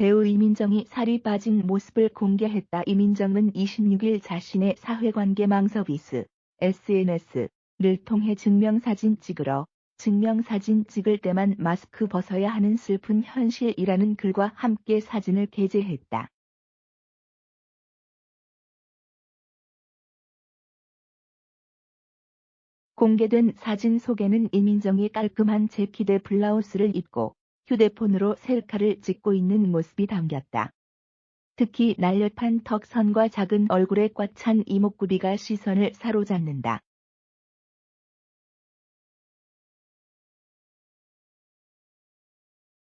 배우 이민정이 살이 빠진 모습을 공개했다. 이민정은 26일 자신의 사회관계망 서비스 SNS를 통해 증명사진 찍으러 증명사진 찍을 때만 마스크 벗어야 하는 슬픈 현실이라는 글과 함께 사진을 게재했다. 공개된 사진 속에는 이민정이 깔끔한 재킷의 블라우스를 입고 휴대폰으로 셀카를 찍고 있는 모습이 담겼다. 특히 날렵한 턱선과 작은 얼굴에 꽉 찬 이목구비가 시선을 사로잡는다.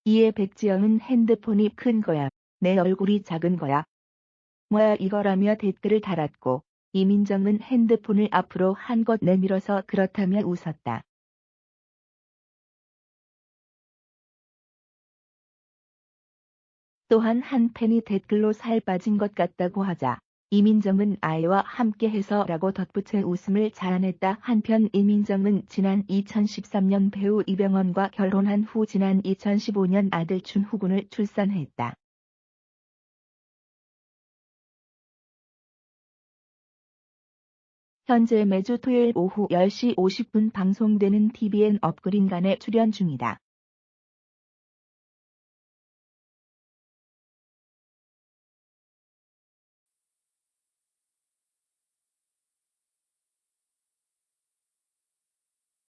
이에 백지영은 핸드폰이 큰 거야. 내 얼굴이 작은 거야. 뭐야 이거라며 댓글을 달았고 이민정은 핸드폰을 앞으로 한껏 내밀어서 그렇다며 웃었다. 또한 한 팬이 댓글로 살 빠진 것 같다고 하자 이민정은 아이와 함께해서 라고 덧붙여 웃음을 자아냈다. 한편 이민정은 지난 2013년 배우 이병헌과 결혼한 후 지난 2015년 아들 준후군을 출산했다. 현재 매주 토요일 오후 10시 50분 방송되는 TVN 업그린간에 출연 중이다.